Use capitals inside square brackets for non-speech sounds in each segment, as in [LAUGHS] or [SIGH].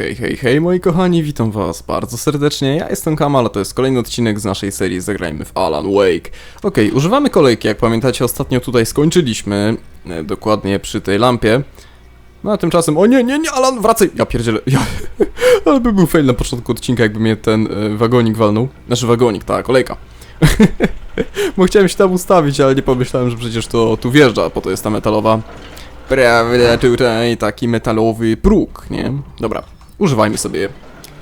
Hej, hej, hej moi kochani, witam was bardzo serdecznie, ja jestem Kamal, a to jest kolejny odcinek z naszej serii Zagrajmy w Alan Wake. Okej, używamy kolejki, jak pamiętacie ostatnio tutaj skończyliśmy, e, dokładnie przy tej lampie. No a tymczasem, o nie, nie, nie, Alan, wracaj! Ja pierdzielę, ja, [LAUGHS] ale by był fail na początku odcinka, jakby mnie ten e, wagonik walnął. Znaczy wagonik, ta kolejka. [LAUGHS] Bo chciałem się tam ustawić, ale nie pomyślałem, że przecież to tu wjeżdża, po to jest ta metalowa Prawda, tutaj taki metalowy próg, nie? Dobra, używajmy sobie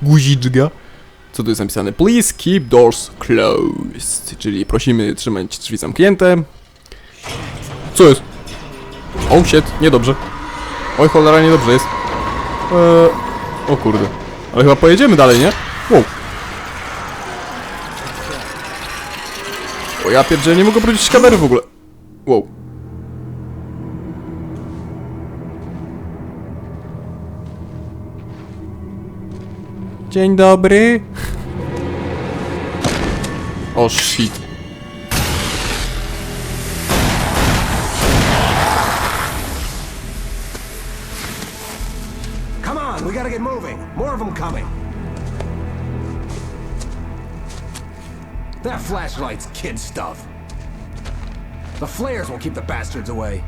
guziczka. Co tu jest napisane? Please keep doors closed, czyli prosimy trzymać drzwi zamknięte. Co jest? Oh shit, niedobrze. Oj cholera, niedobrze jest. Eee, o kurde. Ale chyba pojedziemy dalej, nie? Wow. O ja pierdzielę, nie mogę wrócić kamery w ogóle. Wow. Dzień dobry. O shit. Come on, we gotta get moving. More of them coming. That flashlight's kid stuff. The flares will keep the bastards away.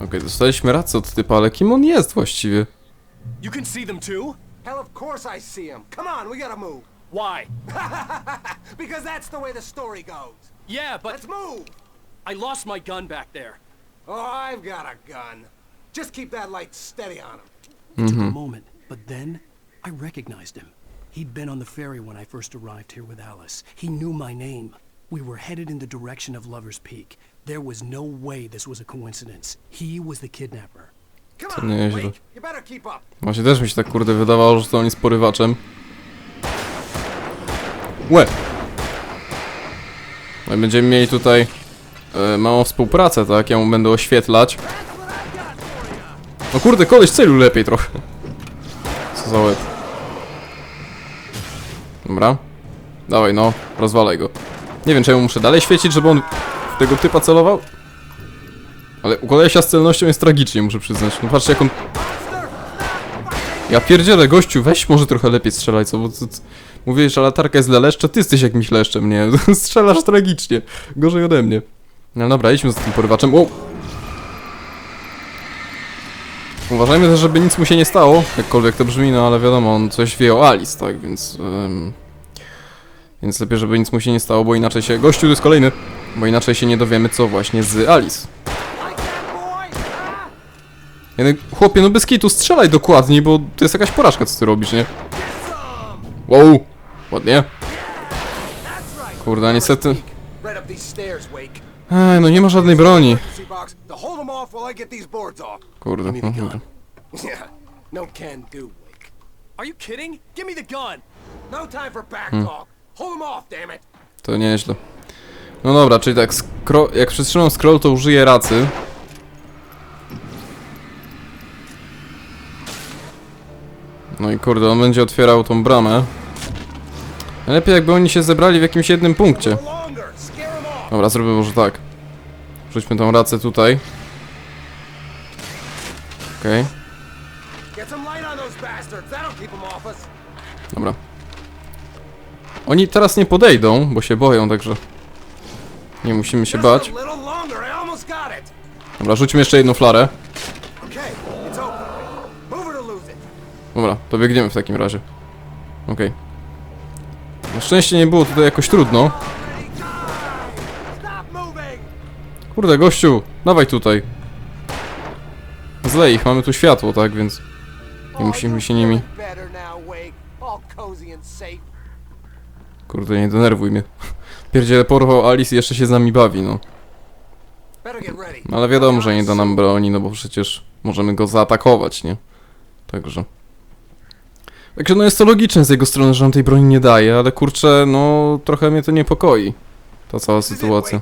Okej, dostaliśmy rację od typa, ale kim on jest właściwie? You can see them too? Hell, of course I see them. Come on, we gotta move. Why? [LAUGHS] Because that's the way the story goes. Yeah, but Let's move. I lost my gun back there. Oh, I've got a gun. Just keep that light steady on him. It took a moment, but then I recognized him. He'd been on the ferry when I first arrived here with Alice. He knew my name. We were headed in the direction of Lover's Peak. There was no way this was a coincidence. He was the kidnapper. Come To on, nieźle. Wake. You better keep up. Właśnie też mi się tak kurde wydawało, że to on jest porywaczem. Łe! No i będziemy mieli tutaj e, małą współpracę, tak? Ja mu będę oświetlać. No kurde, koleś celu lepiej trochę. Co za łeb. Dobra. Dawaj no, rozwalaj go. Nie wiem, czy ja mu muszę dalej świecić, żeby on w tego typa celował? Ale u kolesia z celnością jest tragicznie, muszę przyznać. No patrzcie jak on ja pierdzielę, gościu, weź może trochę lepiej strzelaj, co, bo mówiłeś, że latarka jest dla leszcza, ty jesteś jakimś leszczem, nie? [LAUGHS] Strzelasz tragicznie, gorzej ode mnie. No dobra, idźmy z tym porywaczem, o! Uważajmy też, żeby nic mu się nie stało, jakkolwiek to brzmi, no ale wiadomo, on coś wie o Alice, tak, więc... em, więc lepiej, żeby nic mu się nie stało, bo inaczej się... Gościu, to jest kolejny! Bo inaczej się nie dowiemy, co właśnie z Alice. Jeden, chłopie, no bez kitu, strzelaj dokładniej, bo to jest jakaś porażka, co ty robisz, nie? Wow, ładnie. Kurde, niestety... Ej, no nie ma żadnej broni. Kurde, no, no can do, Wake. Are you kidding? Give me the gun! No time for back Hmm. talk. To nieźle. No dobra, czyli tak, jak przytrzymam scroll, to użyję racy. No i kurde, on będzie otwierał tą bramę. Lepiej jakby oni się zebrali w jakimś jednym punkcie. No. Dobra, zrobię może tak. Rzućmy tą racę tutaj. Okej, Get some light on those bastards. That'll keep them off us. dobra. Oni teraz nie podejdą, bo się boją, także... Nie musimy się bać. Dobra, rzućmy jeszcze jedną flarę. Okay. Dobra, to biegniemy w takim razie. Okej. Na szczęście nie było tutaj jakoś trudno. Kurde, gościu, dawaj tutaj. Zlej ich, mamy tu światło, tak, więc... Nie musimy się nimi... Better now, Wake. All cozy and safe. Kurde, nie denerwuj mnie. Pierdziele porwał Alice i jeszcze się z nami bawi, no. No ale wiadomo, że nie da nam broni, no bo przecież możemy go zaatakować, nie? Także... Także no jest to logiczne z jego strony, że nam tej broni nie daje, ale kurczę, no trochę mnie to niepokoi. Ta cała sytuacja.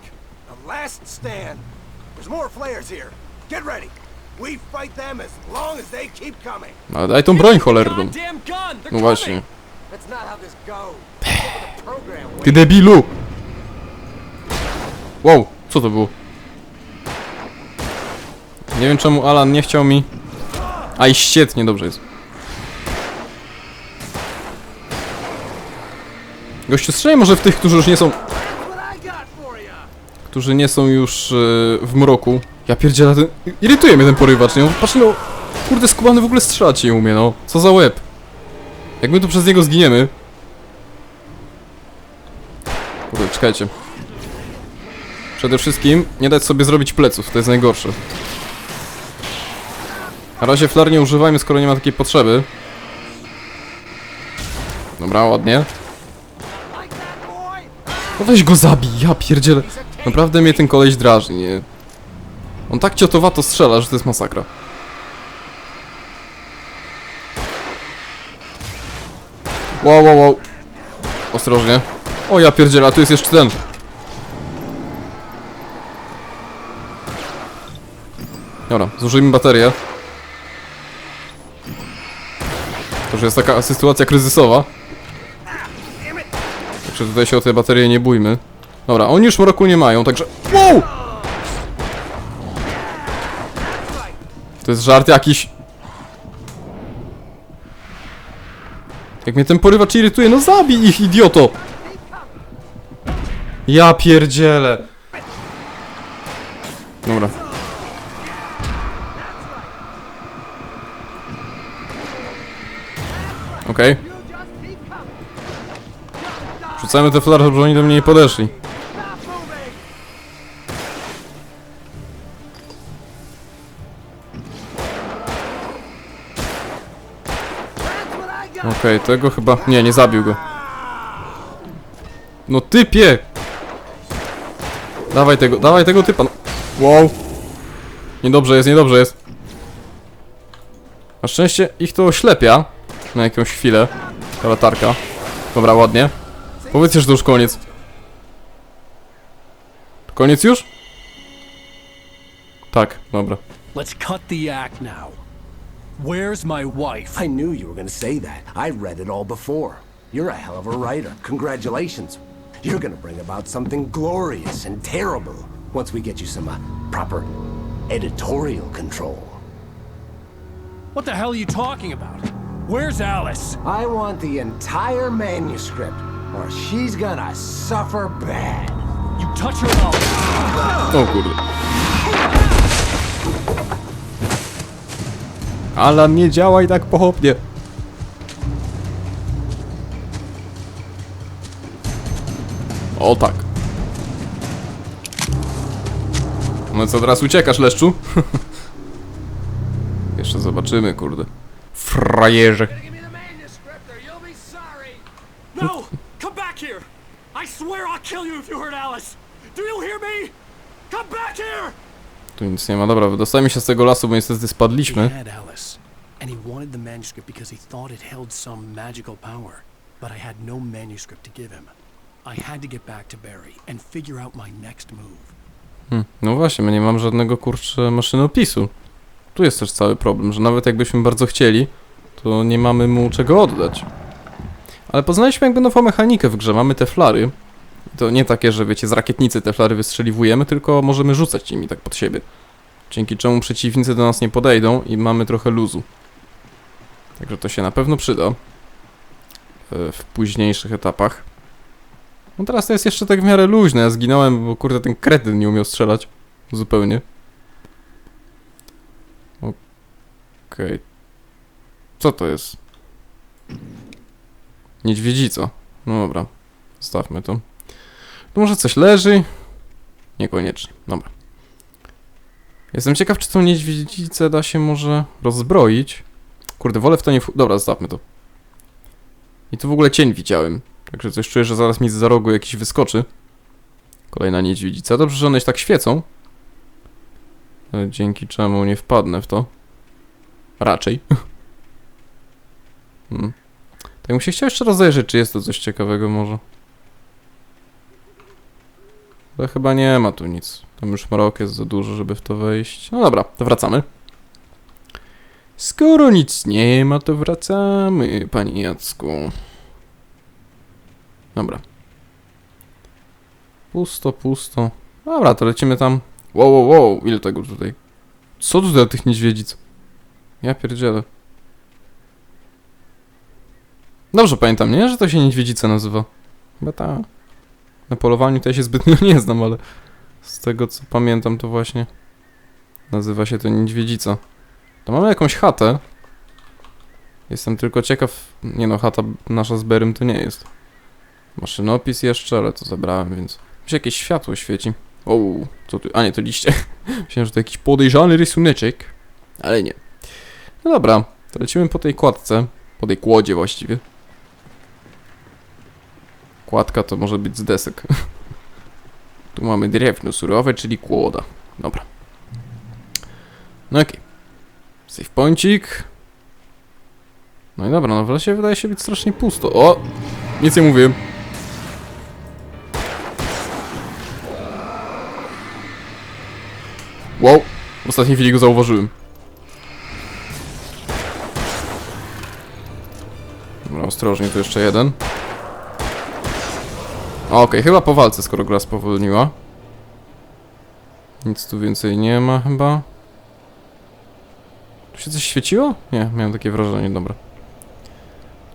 No, Ale daj tą broń cholerną. No właśnie. That's not how this goes. Look at the program, Ty debilu! Wow, co to było? Nie wiem czemu Alan nie chciał mi... Aj, świetnie, dobrze jest. Gościu, strzelaj może w tych, którzy już nie są... Którzy nie są już e, w mroku. Ja pierdzielę, ten... irytuje mnie ten porywacz, nie? Patrz no, kurde, skubany w ogóle strzelać nie umie, no. Co za łeb. Jak my tu przez niego zginiemy... Kurde, czekajcie. Przede wszystkim nie dać sobie zrobić pleców, to jest najgorsze. Na razie flar nie używajmy, skoro nie ma takiej potrzeby. Dobra, ładnie. No weź go zabij, ja pierdzielę. Naprawdę mnie ten koleś drażni, nie? On tak ciotowato strzela, że to jest masakra. Wow, wow, wow. Ostrożnie. O ja pierdzielę, a tu jest jeszcze ten. Dobra, zużyjmy baterię. To już jest taka sytuacja kryzysowa. Także tutaj się o te baterie nie bójmy. Dobra, oni już mroku nie mają, także... Wow! To jest żart jakiś. Jak mnie ten porywacz irytuje, no zabij ich, idioto! Ja pierdzielę. Dobra. Okej. Rzucamy te flary, żeby oni do mnie nie podeszli. Okej, tego chyba... Nie, nie zabił go. No typie! Dawaj tego, dawaj tego typa. No. Wow. Niedobrze jest, niedobrze jest. Na szczęście ich to oślepia. Na jakąś chwilę. Ta latarka. Dobra, ładnie. Powiedzcie, że to już koniec. Koniec już? Tak, dobra. Let's cut the act now. Where's my wife? I knew you were going to say that. I read it all before. You're a hell of a writer. Congratulations. You're going to bring about something glorious and terrible once we get you some uh, proper editorial control. What the hell are you talking about? Where's Alice? I want the entire manuscript, or she's gonna suffer bad. You touch her mouth. O kurde. Alan, nie działaj tak pochopnie. O tak. No co, teraz uciekasz, Leszczu? [LAUGHS] Jeszcze zobaczymy, kurde. Frajerze. No! Come back here! I swear I'll kill you if you hurt Alice! Do you hear me? Come back here! Tu nic nie ma. Dobra, wydostajmy się z tego lasu, bo niestety spadliśmy. and he wanted the manuscript because he thought it held some magical power. But I had no manuscript to give him. I had to get back to Barry and figure out my next move. Hmm, no właśnie, my nie mamy żadnego kurczę maszynopisu. Tu jest też cały problem, że nawet jakbyśmy bardzo chcieli, to nie mamy mu czego oddać. Ale poznaliśmy jakby nową mechanikę w grze, mamy te flary. To nie takie, że wiecie, z rakietnicy te flary wystrzeliwujemy, tylko możemy rzucać nimi tak pod siebie. Dzięki czemu przeciwnicy do nas nie podejdą i mamy trochę luzu. Także to się na pewno przyda e, w późniejszych etapach. No teraz to jest jeszcze tak w miarę luźne. Ja zginąłem, bo kurde ten kretyn nie umiał strzelać. Zupełnie. Okej. Co to jest? Niedźwiedzica. No dobra. Zostawmy to. Tu może coś leży? Niekoniecznie. Dobra. Jestem ciekaw, czy tą niedźwiedzicę da się może rozbroić. Kurde, wolę w to nie... Dobra, zostawmy to. I tu w ogóle cień widziałem. Także coś czuję, że zaraz mi za rogu jakiś wyskoczy. Kolejna niedźwiedzica. Dobrze, że one się tak świecą. E, Dzięki czemu nie wpadnę w to. Raczej. [LAUGHS] hmm. Tak bym się chciał jeszcze rozejrzeć, czy jest to coś ciekawego może. Ale chyba nie ma tu nic. Tam już mrok jest za dużo, żeby w to wejść. No dobra, to wracamy. Skoro nic nie ma, to wracamy, panie Jacku. Dobra. Pusto, pusto. Dobra, to lecimy tam. Wow, wow, wow, ile tego tutaj? Co tu dla tych niedźwiedzic? Ja pierdzielę. Dobrze pamiętam, nie? Że to się niedźwiedzica nazywa. Chyba ta. Na polowaniu to ja się zbytnio [LAUGHS] nie znam, ale z tego co pamiętam to właśnie nazywa się to niedźwiedzica. To mamy jakąś chatę. Jestem tylko ciekaw. Nie no, chata nasza z Berym to nie jest. Maszynopis jeszcze, ale to zabrałem, więc. Mi się jakieś światło świeci. O, co tu? A nie, to liście. [LAUGHS] Myślałem, że to jakiś podejrzany rysuneczek. Ale nie. No dobra, to lecimy po tej kładce. Po tej kłodzie właściwie. Kładka to może być z desek. [LAUGHS] tu mamy drewno surowe, czyli kłoda. Dobra. No okej. Save pointik. No i dobra, no w lesie wydaje się być strasznie pusto. O! Nic nie mówiłem. Wow! W ostatniej chwili go zauważyłem. Dobra, ostrożnie, tu jeszcze jeden. Okej, chyba po walce, skoro gra spowolniła. Nic tu więcej nie ma chyba. Tu się coś świeciło? Nie, miałem takie wrażenie, dobra.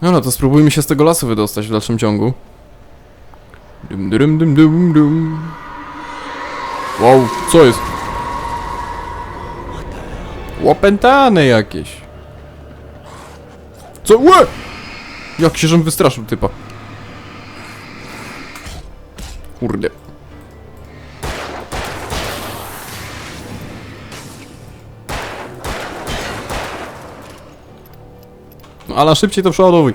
Dobra, to spróbujmy się z tego lasu wydostać w dalszym ciągu. Dum dum dum dum dum. Wow, co jest? Łopętane jakieś. Co? Łe! Jak się żem wystraszył typa. Kurde. No ale szybciej to przeładowuj.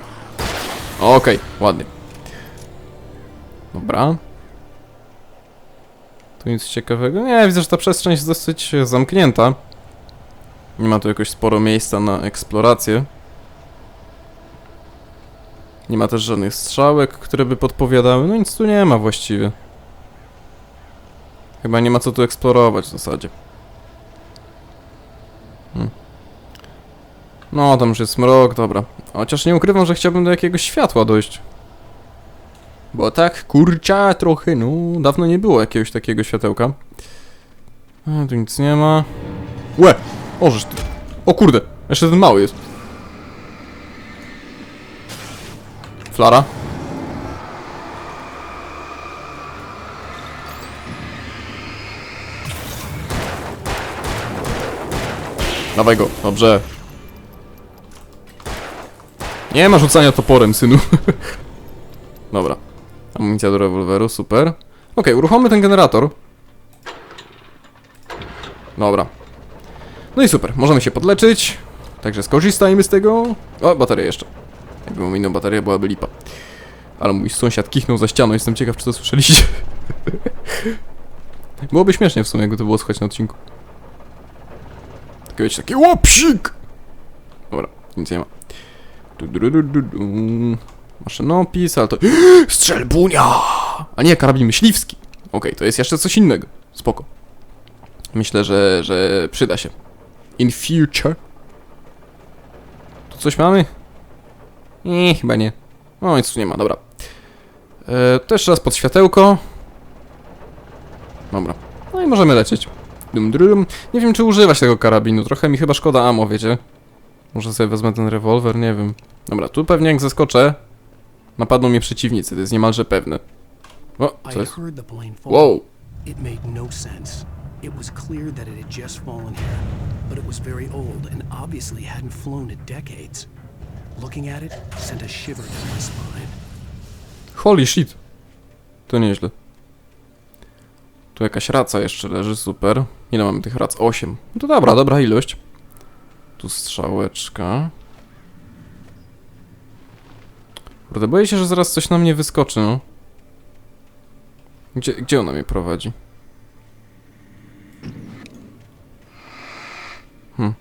Okej, ładnie. Dobra. Tu nic ciekawego. Nie, widzę, że ta przestrzeń jest dosyć zamknięta. Nie ma tu jakoś sporo miejsca na eksplorację. Nie ma też żadnych strzałek, które by podpowiadały. No nic tu nie ma właściwie. Chyba nie ma co tu eksplorować w zasadzie. Hmm. No, tam już jest mrok, dobra. Chociaż nie ukrywam, że chciałbym do jakiegoś światła dojść. Bo tak, kurcza trochę, no, dawno nie było jakiegoś takiego światełka. A, tu nic nie ma. Łe! Ożeż ty. O kurde, jeszcze ten mały jest. Flara. Dawaj go, dobrze. Nie ma rzucania toporem, synu. [LAUGHS] Dobra. Amunicja do rewolweru, super. Okej, uruchommy ten generator. Dobra. No i super, możemy się podleczyć. Także skorzystajmy z tego. O, bateria jeszcze. Jakby mam inną baterię, byłaby lipa. Ale mój sąsiad kichnął za ścianą, jestem ciekaw, czy to słyszeliście. [LAUGHS] Byłoby śmiesznie w sumie, jakby to było słychać na odcinku. Tylko wiecie, taki łopsik! Dobra, nic nie ma. Du, du, du. Maszynopis, ale to... [GASPS] Strzelbunia! A nie, karabin myśliwski. Okej, to jest jeszcze coś innego. Spoko. Myślę, że, że przyda się. In future. Tu coś mamy? Nie, chyba nie. No nic tu nie ma, dobra. E, to jeszcze raz pod światełko. Dobra. No i możemy lecieć. Dum, dum. Nie wiem, czy używać tego karabinu. Trochę mi chyba szkoda ammo, wiecie? Może sobie wezmę ten rewolwer, nie wiem. Dobra, tu pewnie jak zaskoczę, napadną mnie przeciwnicy, to jest niemalże pewne. O, co jest? Wow. It made no sense. It was clear that it had just fallen here, but it was very old and obviously hadn't flown in decades. Looking at it sent a shiver down my spine. Holy shit. To nieźle. Tu jakaś raca jeszcze leży, super. Ile mamy tych rac? 8. No to dobra, dobra ilość. Tu strzałeczka. Kurde, boję się, że zaraz coś na mnie wyskoczy, no. Gdzie, gdzie ona mnie prowadzi? Hm.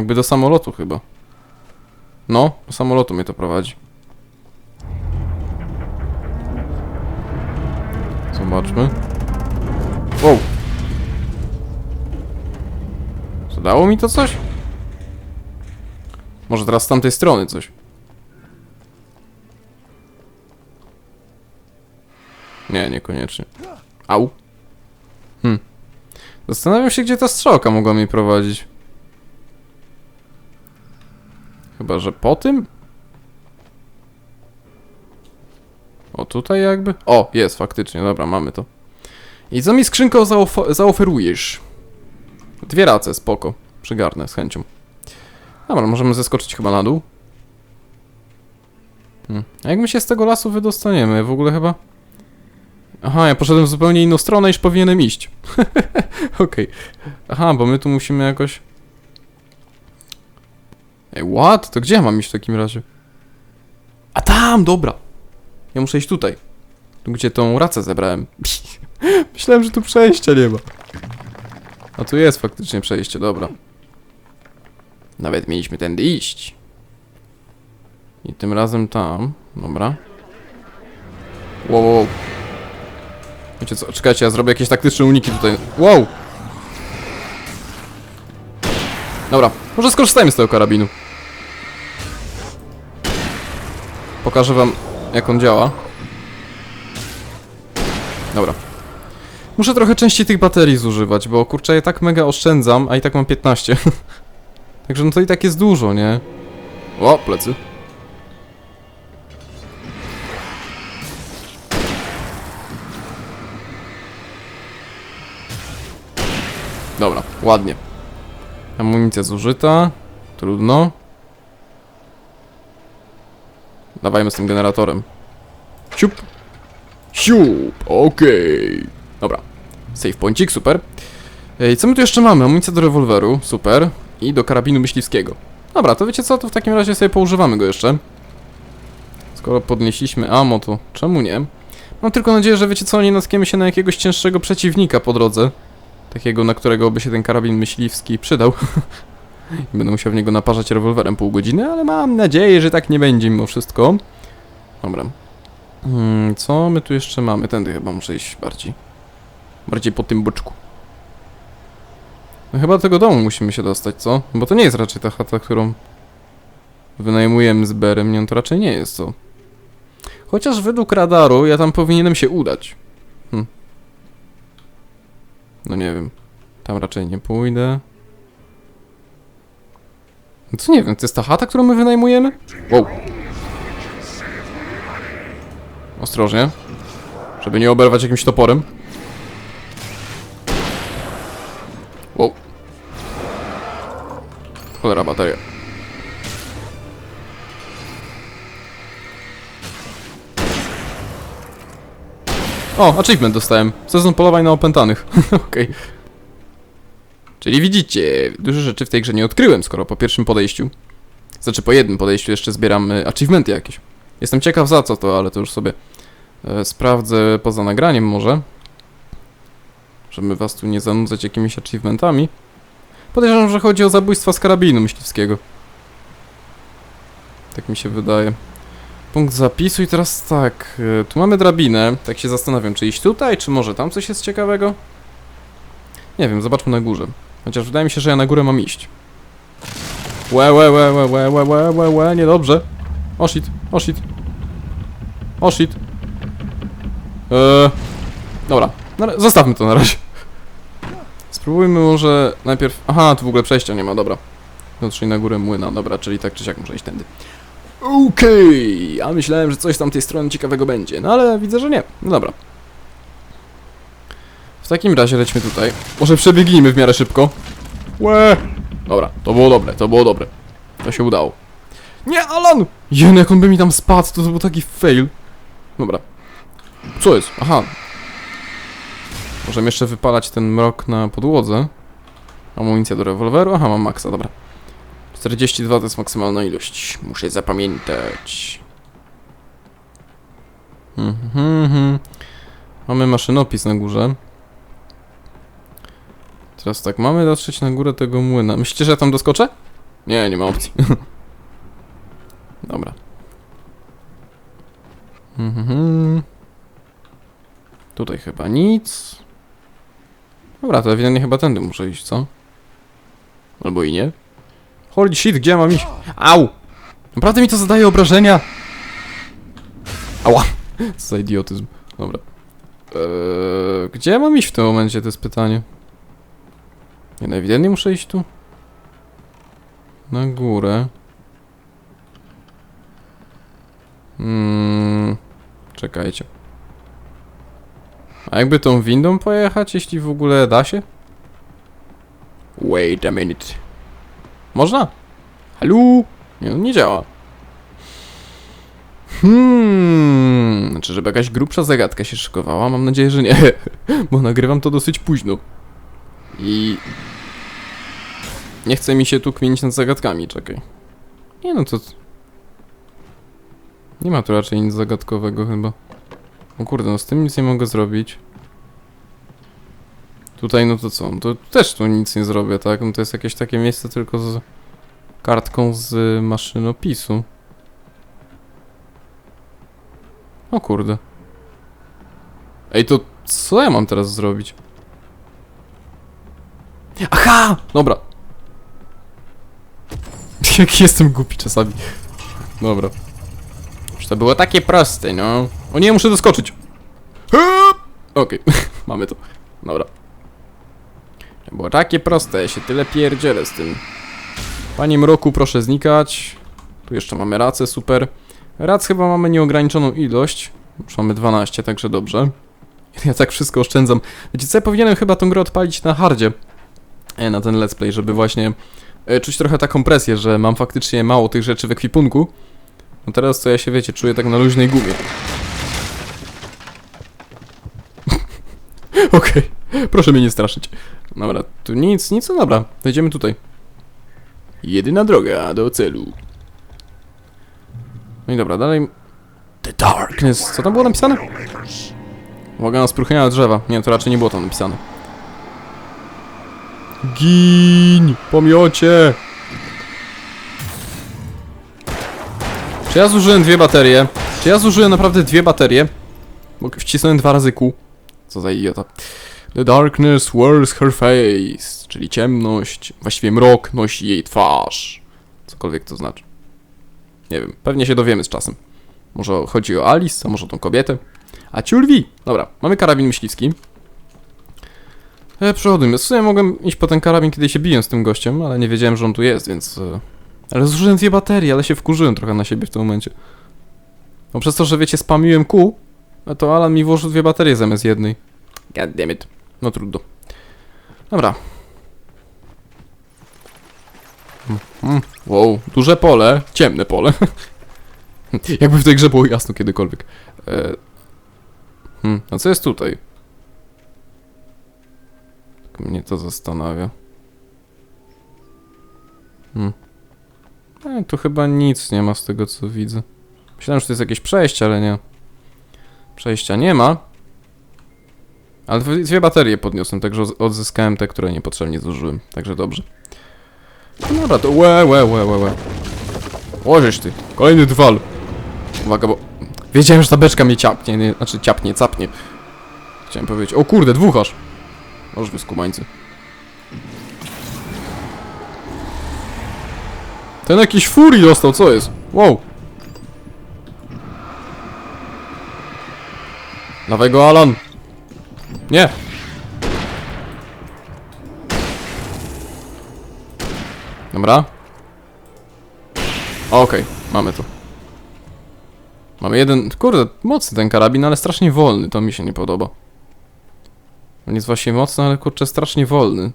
Jakby do samolotu chyba. No, do samolotu mnie to prowadzi. Zobaczmy. Wow. Zadało mi to coś? Może teraz z tamtej strony coś. Nie, niekoniecznie. Au. Hmm. Zastanawiam się, gdzie ta strzałka mogła mnie prowadzić. Chyba, że po tym? O, tutaj jakby? O, jest faktycznie, dobra, mamy to. I co mi skrzynko zaof- zaoferujesz? Dwie race, spoko. Przygarnę z chęcią. Dobra, możemy zeskoczyć chyba na dół. Hmm. A jak my się z tego lasu wydostaniemy? W ogóle chyba... Aha, ja poszedłem w zupełnie inną stronę niż powinienem iść. [LAUGHS] Okej. Aha, bo my tu musimy jakoś... Ej, what? To gdzie ja mam iść w takim razie? A tam, dobra. Ja muszę iść tutaj. Tu, gdzie tą racę zebrałem. [LAUGHS] Myślałem, że tu przejścia nie ma. A tu jest faktycznie przejście, dobra. Nawet mieliśmy tędy iść. I tym razem tam. Dobra. Wow, wow, wow. Wiecie co, czekajcie, ja zrobię jakieś taktyczne uniki tutaj. Wow! Dobra, może skorzystajmy z tego karabinu. Pokażę wam, jak on działa. Dobra. Muszę trochę częściej tych baterii zużywać, bo kurczę, ja tak mega oszczędzam, a i tak mam 15. [LAUGHS] Także no to i tak jest dużo, nie? O, plecy. Dobra, ładnie. Amunicja zużyta. Trudno. Dawajmy z tym generatorem. Siup. Siup. Okej. Dobra. Save pointik, super. Ej, co my tu jeszcze mamy? Amunicja do rewolweru, super. I do karabinu myśliwskiego. Dobra, to wiecie co? To w takim razie sobie poużywamy go jeszcze. Skoro podnieśliśmy ammo, to czemu nie? Mam tylko nadzieję, że wiecie co, nie natkniemy się na jakiegoś cięższego przeciwnika po drodze. Takiego, na którego by się ten karabin myśliwski przydał. [LAUGHS] I będę musiał w niego naparzać rewolwerem pół godziny, ale mam nadzieję, że tak nie będzie mimo wszystko. Dobra. Hmm, co my tu jeszcze mamy? Tędy chyba muszę iść bardziej. Bardziej po tym boczku. No chyba do tego domu musimy się dostać, co? Bo to nie jest raczej ta chata, którą wynajmujemy z Berem. Nie, to raczej nie jest to. Chociaż według radaru ja tam powinienem się udać. No nie wiem. Tam raczej nie pójdę. No co nie wiem, to jest ta chata, którą my wynajmujemy? Wow. Ostrożnie. Żeby nie oberwać jakimś toporem. O, achievement dostałem. Sezon polowań na opętanych. [LAUGHS] Okej. Czyli widzicie, dużo rzeczy w tej grze nie odkryłem, skoro po pierwszym podejściu. Znaczy po jednym podejściu jeszcze zbieram y, achievementy jakieś. Jestem ciekaw za co to, ale to już sobie e, sprawdzę poza nagraniem może. Żeby was tu nie zanudzać jakimiś achievementami. Podejrzewam, że chodzi o zabójstwa z karabinu myśliwskiego. Tak mi się wydaje. Punkt zapisu i teraz tak, e, tu mamy drabinę. Tak się zastanawiam, czy iść tutaj, czy może tam coś jest ciekawego? Nie wiem, zobaczmy na górze. Chociaż wydaje mi się, że ja na górę mam iść. Łe, łe, łe, łe, łe, łe, łe, łe, łe, niedobrze. O shit, o shit. O shit. Eee, dobra, zostawmy to na razie. Spróbujmy może najpierw... Aha, tu w ogóle przejścia nie ma, dobra. Dotrzyj na górę młyna, dobra, czyli tak czy siak muszę iść tędy. Okej, a myślałem, że coś tam tej strony ciekawego będzie, no ale widzę, że nie. No dobra. W takim razie lećmy tutaj. Może przebiegnijmy w miarę szybko. Łe! Dobra, to było dobre, to było dobre. To się udało. Nie, Alan! Jen, jak on by mi tam spadł, to, to był taki fail. Dobra. Co jest? Aha. Możemy jeszcze wypalać ten mrok na podłodze. Amunicja do rewolweru. Aha, mam maksa, dobra. 42 to jest maksymalna ilość. Muszę zapamiętać. Mhm, mhm. Mamy maszynopis na górze. Teraz tak, mamy dotrzeć na górę tego młyna. Myślicie, że ja tam doskoczę? Nie, nie ma opcji. [LAUGHS] Dobra. Mhm. Tutaj chyba nic. Dobra, to ewidentnie chyba tędy muszę iść, co? Albo i nie. Holy shit, gdzie mam iść? Au! Naprawdę mi to zadaje obrażenia! Ała! Co za idiotyzm. Dobra. Eee, gdzie mam iść w tym momencie, to jest pytanie. Nie, no muszę iść tu. Na górę. Hmm, czekajcie. A jakby tą windą pojechać, jeśli w ogóle da się? Wait a minute. Można? Halo? Nie, no nie działa. Hmm, znaczy, żeby jakaś grubsza zagadka się szykowała? Mam nadzieję, że nie, [LAUGHS] bo nagrywam to dosyć późno. I... Nie chce mi się tu kminić nad zagadkami, czekaj. Nie no, to... Nie ma tu raczej nic zagadkowego chyba. O kurde, no z tym nic nie mogę zrobić. Tutaj, no to co? To też tu nic nie zrobię, tak? No to jest jakieś takie miejsce tylko z kartką z maszynopisu. O kurde. Ej, to co ja mam teraz zrobić? Aha! Dobra. [LAUGHS] Jaki jestem głupi czasami. Dobra. Że to było takie proste, no. O nie, muszę doskoczyć. Okej, [LAUGHS] mamy to. Dobra. Było takie proste, ja się tyle pierdzielę z tym. Panie Mroku, proszę znikać. Tu jeszcze mamy racę, super. Rac chyba mamy nieograniczoną ilość. Już mamy 12, także dobrze. [LAUGHS] Ja tak wszystko oszczędzam. Wiecie co, ja powinienem chyba tą grę odpalić na hardzie. e, Na ten let's play, żeby właśnie e, czuć trochę taką presję, że mam faktycznie mało tych rzeczy w ekwipunku. No teraz to ja się, wiecie, czuję tak na luźnej gumie. [LAUGHS] Okej, proszę mnie nie straszyć. Dobra, tu nic, nic, no dobra, wejdziemy tutaj. Jedyna droga do celu. No i dobra, dalej... The Darkness, co tam było napisane? Uwaga na spruchniałe drzewa. Nie, to raczej nie było tam napisane. Gin, pomiocie! Czy ja zużyłem dwie baterie? Czy ja zużyłem naprawdę dwie baterie? Bo wcisnąłem dwa razy kół. Co za idiota. The darkness wears her face, czyli ciemność, właściwie mrok nosi jej twarz. Cokolwiek to znaczy. Nie wiem, pewnie się dowiemy z czasem. Może chodzi o Alice, a może o tą kobietę. A ciulwi! Dobra, mamy karabin myśliwski. E, przechodujmy. W sumie mogłem iść po ten karabin, kiedy się biję z tym gościem, ale nie wiedziałem, że on tu jest, więc... E... Ale zużyłem dwie baterie, ale się wkurzyłem trochę na siebie w tym momencie. No przez to, że wiecie, spamiłem kół, to Alan mi włożył dwie baterie zamiast jednej. God damn it. No trudno. Dobra. Mhm. Wow, duże pole, ciemne pole. [LAUGHS] Jakby w tej grze było jasno kiedykolwiek. E... Hmm, a co jest tutaj? Tak mnie to zastanawia. Hmm. E, tu chyba nic nie ma z tego co widzę. Myślałem, że to jest jakieś przejście, ale nie. Przejścia nie ma. Ale dwie- baterie podniosłem, także od- odzyskałem te, które niepotrzebnie zużyłem. Także dobrze. No dobra, to łe, łe, łe, łe, łe. Łożeś ty. Kolejny dwal. Uwaga, bo... Wiedziałem, że ta beczka mnie ciapnie, nie, znaczy ciapnie, capnie. Chciałem powiedzieć, o kurde, dwóch aż. Może. Ten jakiś furii dostał, co jest? Wow. Dawaj go, Alan. Nie. Dobra. Okej, mamy to. Mamy jeden... Kurde, mocny ten karabin, ale strasznie wolny. To mi się nie podoba. On jest właśnie mocny, ale kurczę, strasznie wolny.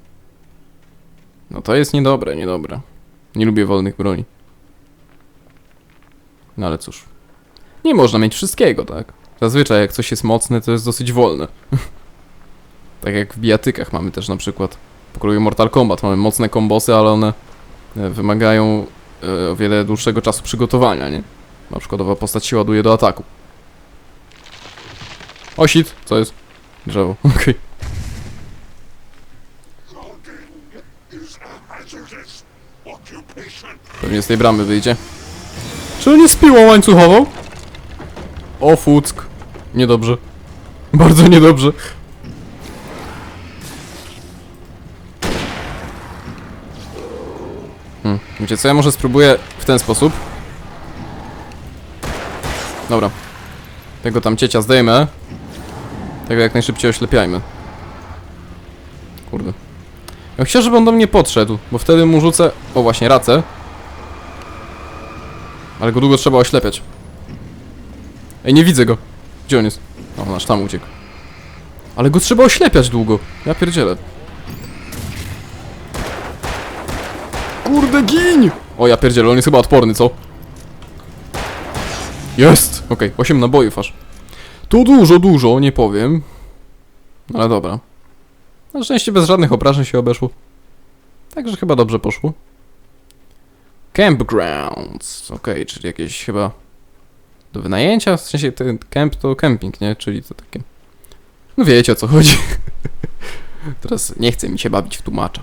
No to jest niedobre, niedobre. Nie lubię wolnych broni. No ale cóż. Nie można mieć wszystkiego, tak? Zazwyczaj jak coś jest mocne, to jest dosyć wolne. [LAUGHS] tak jak w bijatykach mamy też na przykład pokroju Mortal Kombat. Mamy mocne kombosy, ale one e, wymagają e, o wiele dłuższego czasu przygotowania, nie? Na przykładowa postać się ładuje do ataku. O shit, co jest? Drzewo, [LAUGHS] okej. Pewnie z tej bramy wyjdzie. Czy on nie z piłą łańcuchową? O fuck. Niedobrze. Bardzo niedobrze. Wiecie co, ja może spróbuję w ten sposób. Dobra. Tego tam ciecia zdejmę. Tego jak najszybciej oślepiajmy. Kurde. Ja chciał, żeby on do mnie podszedł, bo wtedy mu rzucę... O, właśnie, racę. Ale go długo trzeba oślepiać. Ej, nie widzę go. Gdzie on jest? O, nasz tam uciekł. Ale go trzeba oślepiać długo. Ja pierdzielę. Kurde, gin! O, ja pierdzielę, on jest chyba odporny, co? Jest! Okej, 8 nabojów aż. To dużo, dużo, nie powiem. Ale dobra. Na szczęście bez żadnych obrażeń się obeszło. Także chyba dobrze poszło. Campgrounds. Okej, czyli jakieś chyba do wynajęcia. W sensie ten camp to camping, nie? Czyli to takie. No wiecie o co chodzi. [LAUGHS] Teraz nie chce mi się bawić w tłumacza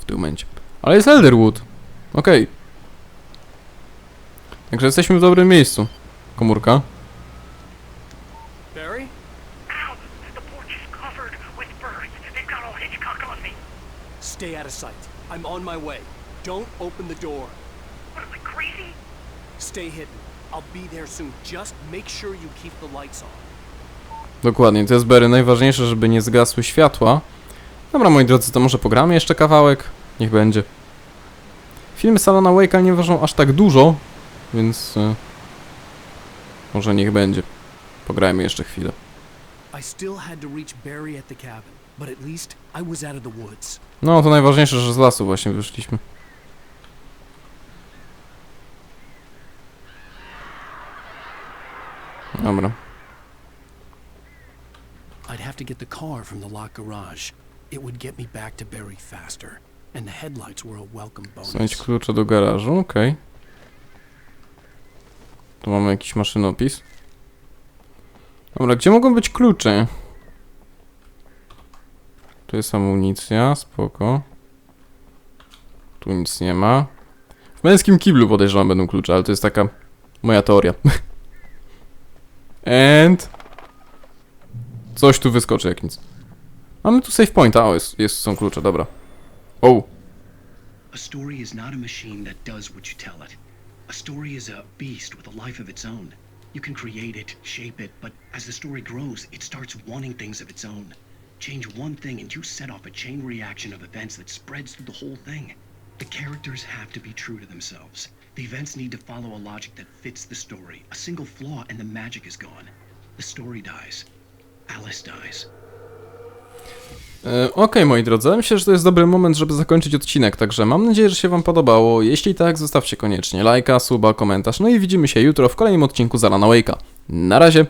w tym momencie. Ale jest Elderwood. Okej. Także jesteśmy w dobrym miejscu. Komórka. Barry? Ow! The porch is covered with birds. They've got all Hitchcock on me. Stay out of sight. I'm on my way. Don't open the door. What am I, crazy? Stay hidden. I'll be there soon. Just make sure you keep the lights on. Dokładnie, to jest Berry. Najważniejsze, żeby nie zgasły światła. Dobra, moi drodzy, to może pogramy jeszcze kawałek? Niech będzie. Filmy Salona Wake'a nie ważą aż tak dużo, więc... e, może niech będzie. Pograjmy jeszcze chwilę. No, to najważniejsze, że z lasu właśnie wyszliśmy. Dobra. I'd have to get the car from the locked garage. It would get me back to Barry faster. And bonus. klucze do garażu, okej. Tu mamy jakiś maszynopis. Dobra, gdzie mogą być klucze? Tu jest amunicja, spoko. Tu nic nie ma. W męskim kiblu podejrzewam będą klucze, ale to jest taka moja teoria. [LAUGHS] And... Coś tu wyskoczy jak nic. Mamy tu save pointa, o jest, jest, są klucze, dobra. O, A story is not a machine that does what you tell it. A story is a beast with a life of its own. You can create it, shape it, but as the story grows, it starts wanting things of its own. Change one thing and you set off a chain reaction of events that spreads through the whole thing. The characters have to be true to themselves. The events need to follow a logic that fits the story. A single flaw and the magic is gone. The story dies. Alice dies. E, Okej, moi drodzy, myślę, że to jest dobry moment, żeby zakończyć odcinek, także mam nadzieję, że się wam podobało. Jeśli tak, zostawcie koniecznie lajka, suba, komentarz, no i widzimy się jutro w kolejnym odcinku Zalana Wake'a. Na razie!